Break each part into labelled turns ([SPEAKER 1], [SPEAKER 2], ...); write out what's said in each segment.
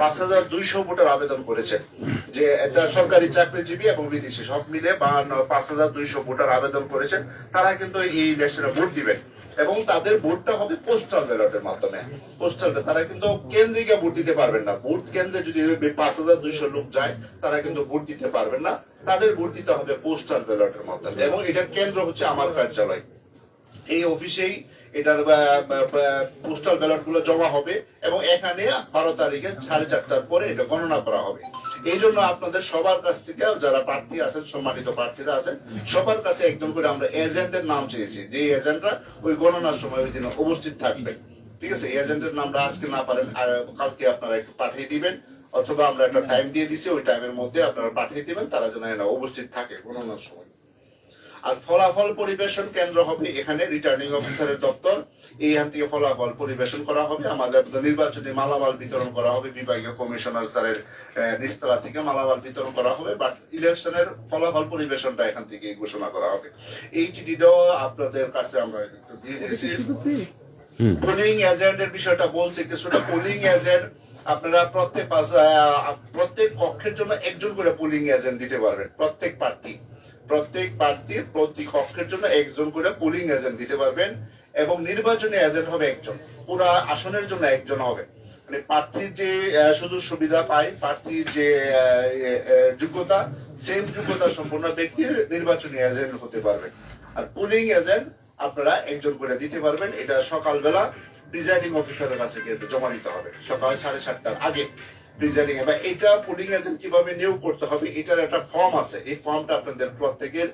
[SPEAKER 1] পাঁচ হাজার দুইশো ভোটার আবেদন যে এটা সরকারি চাকরিজীবী এবং বিদেশি, সব মিলে বাহান্ন, পাঁচ হাজার দুইশো ভোটার আবেদন তারা কিন্তু এই ভোট এবং তাদের ভোটটা হবে পোস্টাল ব্যালটের মাধ্যমে। পোস্টাল তারা কিন্তু কেন্দ্রে গিয়ে ভোট দিতে পারবেন না। ভোট কেন্দ্রে যদি পাঁচ হাজার দুইশো লোক যায়, তারা কিন্তু ভোট দিতে পারবেন না। তাদের ভোট দিতে হবে পোস্টাল ব্যালটের মাধ্যমে এবং এটার কেন্দ্র হচ্ছে আমার কার্যালয়। এই অফিসেই এটার পোস্টাল ব্যালটগুলো জমা হবে এবং এখানে বারো তারিখে সাড়ে চারটার পরে এটা গণনা করা হবে। এই জন্য আপনাদের সবার কাছ থেকে যারা প্রার্থী আছেন, সম্মানিত প্রার্থীরা আছেন, সবার কাছে একজন করে আমরা এজেন্টের নাম চেয়েছি। যে এজেন্টরা ওই গণনার সময় ওই দিন উপস্থিত থাকবে। ঠিক আছে? এজেন্টের নামটা আজকে না পারেন, আর কালকে আপনারা একটু পাঠিয়ে দিবেন, অথবা আমরা একটা টাইম দিয়ে দিছি, ওই টাইমের মধ্যে আপনারা পাঠিয়ে দিবেন, তারা যেন উপস্থিত থাকে গণনার সময়। আর ফলাফল পরিবেশন কেন্দ্র হবে এখানে রিটার্নিং অফিসারের দপ্তর। এইখান থেকে ফলাফল পরিবেশন করা হবে। আমাদের নির্বাচনী মালামাল বিতরণ করা হবে বিভাগীয় কমিশনার স্যারের আহ, নিস্তারা থেকে মালামাল বিতরণ করা হবে বাট ইলেকশনের ফলাফল পরিবেশনটা এখান থেকে ঘোষণা করা হবে। এই চিঠিটাও আপনাদের কাছে আমরা দিয়ে দিয়েছি। পোলিং এজেন্টের বিষয়টা বলছি কিছুটা পোলিং এজেন্ট আপনারা প্রত্যেক প্রত্যেক কক্ষের জন্য একজন করে পোলিং এজেন্ট দিতে পারবেন প্রত্যেক প্রার্থী। প্রত্যেক প্রার্থীর প্রতি কক্ষের জন্য একজন করে পোলিং এজেন্ট দিতে পারবেন এবং নির্বাচনী এজেন্ট হবে একজন। পুরা আসনের জন্য একজন হবে। মানে প্রার্থীর যে সুযোগ সুবিধা পায়, প্রার্থীর যে যোগ্যতা সেম যোগ্যতা সম্পন্ন ব্যক্তির নির্বাচনী এজেন্ট হতে পারবে আর পোলিং এজেন্ট আপনারা একজন করে দিতে পারবেন। এটা সকালবেলা প্রিজাইডিং অফিসারের কাছে জমা দিতে হবে। সকাল সাড়ে সাতটার আগে প্রিজাইডিং এবার এটা পোলিং এজেন্ট কীভাবে নিয়োগ করতে হবে, এটার একটা ফর্ম আছে। এই ফর্মটা আপনাদের প্রত্যেকের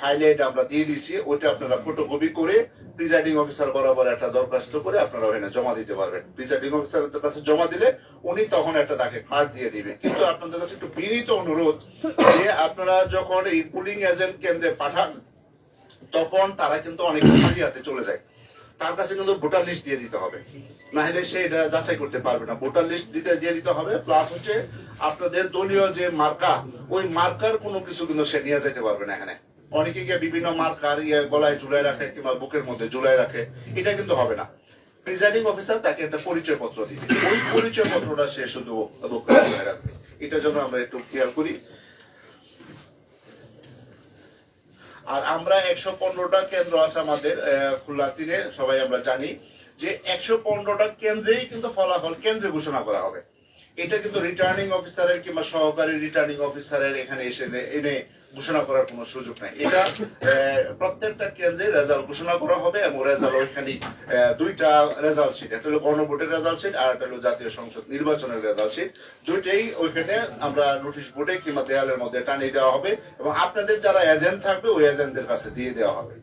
[SPEAKER 1] ফাইলে এটা আমরা দিয়ে দিয়েছি ওটা আপনারা ফটোকপি করে প্রিজাইডিং অফিসার বরাবর একটা দরখাস্ত করে আপনারা ওখানে জমা দিতে পারবেন। প্রিজাইডিং অফিসারের কাছে জমা দিলে উনি তখন একটা তাকে কার্ড দিয়ে দিবে। কিন্তু আপনাদের কাছে একটু বিনীত অনুরোধ যে আপনারা যখন এই পুলিং এজেন্ট কেন্দ্রে পাঠান, তখন তারা কিন্তু অনেক হাতে চলে যায়। তার কাছে কিন্তু ভোটার লিস্ট দিয়ে দিতে হবে। না হলে সে এটা যাচাই করতে পারবে না। ভোটার লিস্ট দিতে দিয়ে দিতে হবে প্লাস হচ্ছে আপনাদের দলীয় যে মার্কা, ওই মার্কার কোনো কিছু কিন্তু সে নিয়ে যেতে পারবে না এখানে। অনেকে গিয়ে বিভিন্ন মার্কার ইয়ে গলায় ঝুলাই রাখে কিংবা বুকের মধ্যে ঝুলাই রাখে, এটা কিন্তু হবে না। প্রিজাইডিং অফিসার তাকে একটা পরিচয় পত্র দিবে। ওই পরিচয় পত্রটা সে শুধু রাখবে। এটার জন্য আমরা একটু খেয়াল করি। আর আমরা একশো পনেরোটা কেন্দ্র আছে আমাদের খুলনা তীরে সবাই আমরা জানি যে একশো পনেরোটা কেন্দ্রেই কিন্তু ফলাফল কেন্দ্রে ঘোষণা করা হবে। এটা কিন্তু রিটার্নিং অফিসারের কিংবা সহকারী রিটার্নিং অফিসারের এখানে এসে এনে ঘোষণা করার কোনো সুযোগ নাই। এটা প্রত্যেকটা কেন্দ্রে রেজাল্ট ঘোষণা করা হবে এবং রেজাল্ট ওইখানে দুইটা রেজাল্ট শিট একটা হলো গণভোটের রেজাল্ট শিট আর একটা হলো জাতীয় সংসদ নির্বাচনের রেজাল্ট শিট দুইটাই ওইখানে আমরা নোটিশ বোর্ডে কিংবা দেয়ালের মধ্যে টানিয়ে দেওয়া হবে এবং আপনাদের যারা এজেন্ট থাকবে, ওই এজেন্টদের কাছে দিয়ে দেওয়া হবে।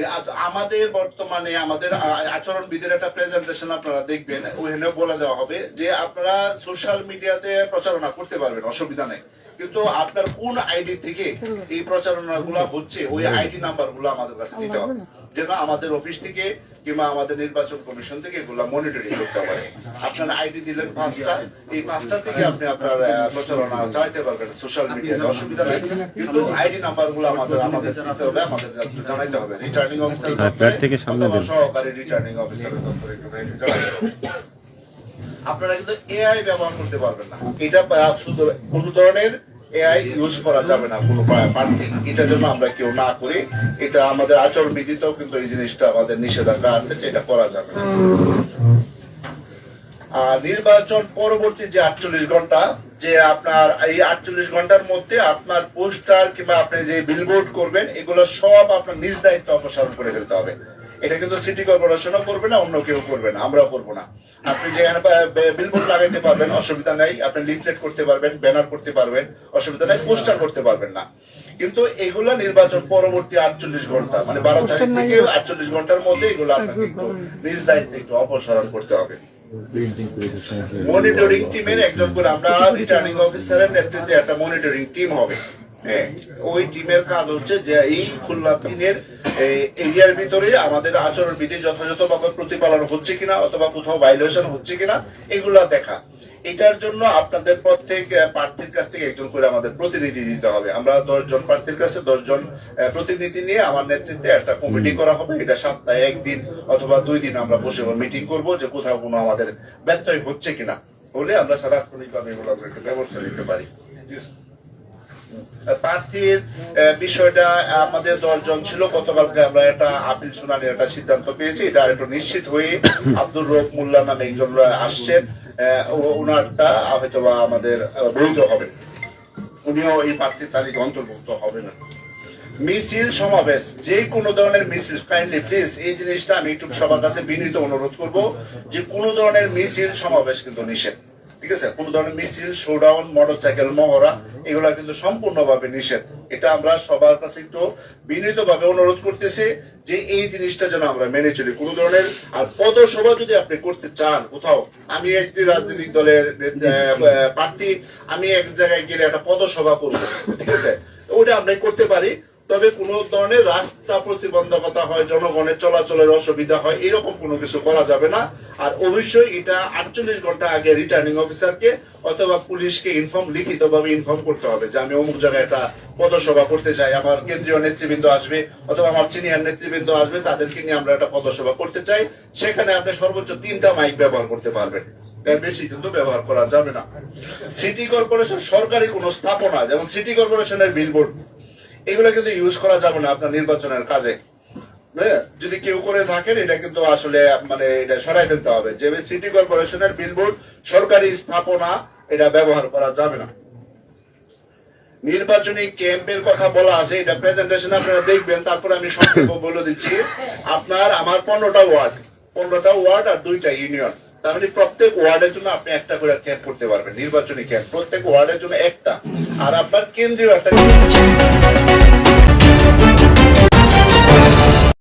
[SPEAKER 1] আজ আমাদের বর্তমানে আমাদের আ- আচরণ বিধির একটা প্রেজেন্টেশন আপনারা দেখবেন ওখানে বলে দেওয়া হবে যে আপনারা সোশ্যাল মিডিয়াতে প্রচারণা করতে পারবেন, অসুবিধা নেই। কিন্তু আপনার কোন আইডি থেকে এই প্রচারণা গুলা হচ্ছে, ওই আইডি নাম্বারগুলো আমাদের কাছে দিতে হবে। যেন আমাদের অফিস থেকে কিংবা আমাদের নির্বাচন কমিশন থেকে এগুলা মনিটরিং করতে পারে। আপনার আইডি দিলেন পাঁচটা। এই পাঁচটা থেকে আপনি আপনার প্রচারণা চালাতে পারবেন সোশ্যাল মিডিয়াতে অসুবিধা নেই। কিন্তু আইডি নাম্বারগুলো আমাদের আমাদের দিতে হবে আমাদের জানাইতে হবে। রিটার্নিং অফিসার
[SPEAKER 2] আর থেকে সামনে
[SPEAKER 1] সহকারী রিটার্নিং অফিসারের দপ্তরে একটু আপনারা কিন্তু এআই ব্যবহার করতে পারবেন না। এটা শুধু কোন ধরনের এআই ইউজ করা যাবে না কোনো প্রা- প্রার্থী। এটার জন্য আমরা কেউ না করি। এটা আমাদের আচরণ বিধিতেও কিন্তু এই জিনিসটা আমাদের নিষেধাজ্ঞা আছে এটা করা যাবে না। আর নির্বাচন পরবর্তী যে আটচল্লিশ ঘণ্টা, যে আপনার এই আটচল্লিশ ঘণ্টার মধ্যে আপনার পোস্টার কিংবা আপনি যে বিলবোর্ড করবেন, এগুলো সব আপনার নিজ দায়িত্ব অপসারণ করে ফেলতে হবে। এটা কিন্তু সিটি কর্পোরেশনও করবে না অন্য কেউ করবে না আমরাও করব না। আপনি যেখানে বিলবোর্ড লাগাইতে পারবেন অসুবিধা নাই আপনি লিফলেট করতে পারবেন ব্যানার করতে পারবেন অসুবিধা নাই পোস্টার করতে পারবেন না। কিন্তু এগুলা নির্বাচন পরবর্তী আটচল্লিশ ঘণ্টা মানে বারো তারিখ থেকে আটচল্লিশ ঘণ্টার মধ্যে এগুলো আপনাকে একটু নিজ দায়িত্বে একটু অপসারণ করতে হবে। মনিটরিং টিমের একজন করে আমরা রিটার্নিং অফিসারের নেতৃত্বে একটা মনিটরিং টিম হবে। ওই টিমের কাজ হচ্ছে যে এই খুলনা তিনের এরিয়ার ভিতরে আমাদের আচরণ বিধি যথাযথভাবে প্রতিপালন হচ্ছে কিনা অথবা কোথাও ভাইলেশন হচ্ছে কিনা এগুলা দেখা। এটার জন্য আপনাদের প্রত্যেক প্রার্থীর কাছ থেকে একজন করে আমাদের প্রতিনিধি দিতে হবে। আমরা দশ জন প্রার্থীর কাছে দশ জন প্রতিনিধি নিয়ে আমার নেতৃত্বে একটা কমিটি করা হবে। এটা সপ্তাহে একদিন অথবা দুই দিন আমরা বসে মিটিং করব যে কোথাও কোনো আমাদের ব্যত্যয় হচ্ছে কিনা। হলে আমরা সারাক্ষণিকভাবে এগুলো আমরা একটু ব্যবস্থা নিতে পারি। প্রার্থীর বিষয়টা আমাদের দশজন ছিল। গতকালকে আমরা একটা আপিল শুনানির একটা সিদ্ধান্ত পেয়েছি। এটা একটু নিশ্চিত হয়ে আব্দুর রব মোল্লা নামে একজন আসছেন। ওনারটা হয়তো বা আমাদের বৈধ হবে। উনিও এই প্রার্থীর তালিকা অন্তর্ভুক্ত হবে না। মিছিল সমাবেশ, যে কোনো ধরনের মিছিল কাইন্ডলি প্লিজ এই জিনিসটা আমি একটু সবার কাছে বিনীত অনুরোধ করব যে কোনো ধরনের মিছিল সমাবেশ কিন্তু নিষেধ। ঠিক আছে? কোন ধরনের মিছিল শোডাউন মোটরসাইকেল মহড়া, এগুলা কিন্তু সম্পূর্ণভাবে নিষেধ। এটা আমরা সবার কাছে একটু বিনীত অনুরোধ করতেছি যে এই জিনিসটা যেন আমরা মেনে চলি। কোন ধরনের আর পদসভা যদি আপনি করতে চান কোথাও, আমি একটি রাজনৈতিক দলের প্রার্থী, আমি এক জায়গায় গেলে একটা পদসভা করব, ঠিক আছে? ওটা আমরা করতে পারি। তবে কোন ধরনের রাস্তা প্রতিবন্ধকতা হয়, জনগণের চলাচলের অসুবিধা হয়, এরকম কোনো কিছু করা যাবে না। আর অবশ্যই এটা আটচল্লিশ ঘণ্টা আগে রিটার্নিং অফিসারকে অথবা পুলিশকে ইনফর্ম লিখিত ভাবে ইনফর্ম করতে হবে যে আমি অমুক জায়গায় একটা পদসভা করতে চাই। আমার কেন্দ্রীয় নেতৃবৃন্দ আসবে অথবা আমার সিনিয়র নেতৃবৃন্দ আসবে, তাদেরকে নিয়ে আমরা একটা পদসভা করতে চাই। সেখানে আপনি সর্বোচ্চ তিনটা মাইক ব্যবহার করতে পারবেন। বেশি কিন্তু ব্যবহার করা যাবে না। সিটি কর্পোরেশন সরকারি কোনো স্থাপনা, যেমন সিটি কর্পোরেশনের বিলবোর্ড এগুলো কিন্তু ইউজ করা যাবে না আপনার নির্বাচনের কাজে। যদি কেউ করে থাকেন, এটা কিন্তু আসলে মানে এটা সরাই ফেলতে হবে। যে সিটি কর্পোরেশনের বিলবোর্ড সরকারি স্থাপনা, এটা ব্যবহার করা যাবে না। নির্বাচনী ক্যাম্পের কথা বলা আছে, এটা প্রেজেন্টেশন আপনারা দেখবেন, তারপরে আমি সংক্ষেপ বলে দিচ্ছি। আপনার, আমার পনেরোটা ওয়ার্ড পনেরোটা ওয়ার্ড আর দুইটা ইউনিয়ন মানে প্রত্যেক ওয়ার্ডের জন্য আপনি একটা করে ক্যাম্প করতে পারবেন, নির্বাচনী ক্যাম্প প্রত্যেক ওয়ার্ডের জন্য একটা। আর আপনার কেন্দ্রীয় একটা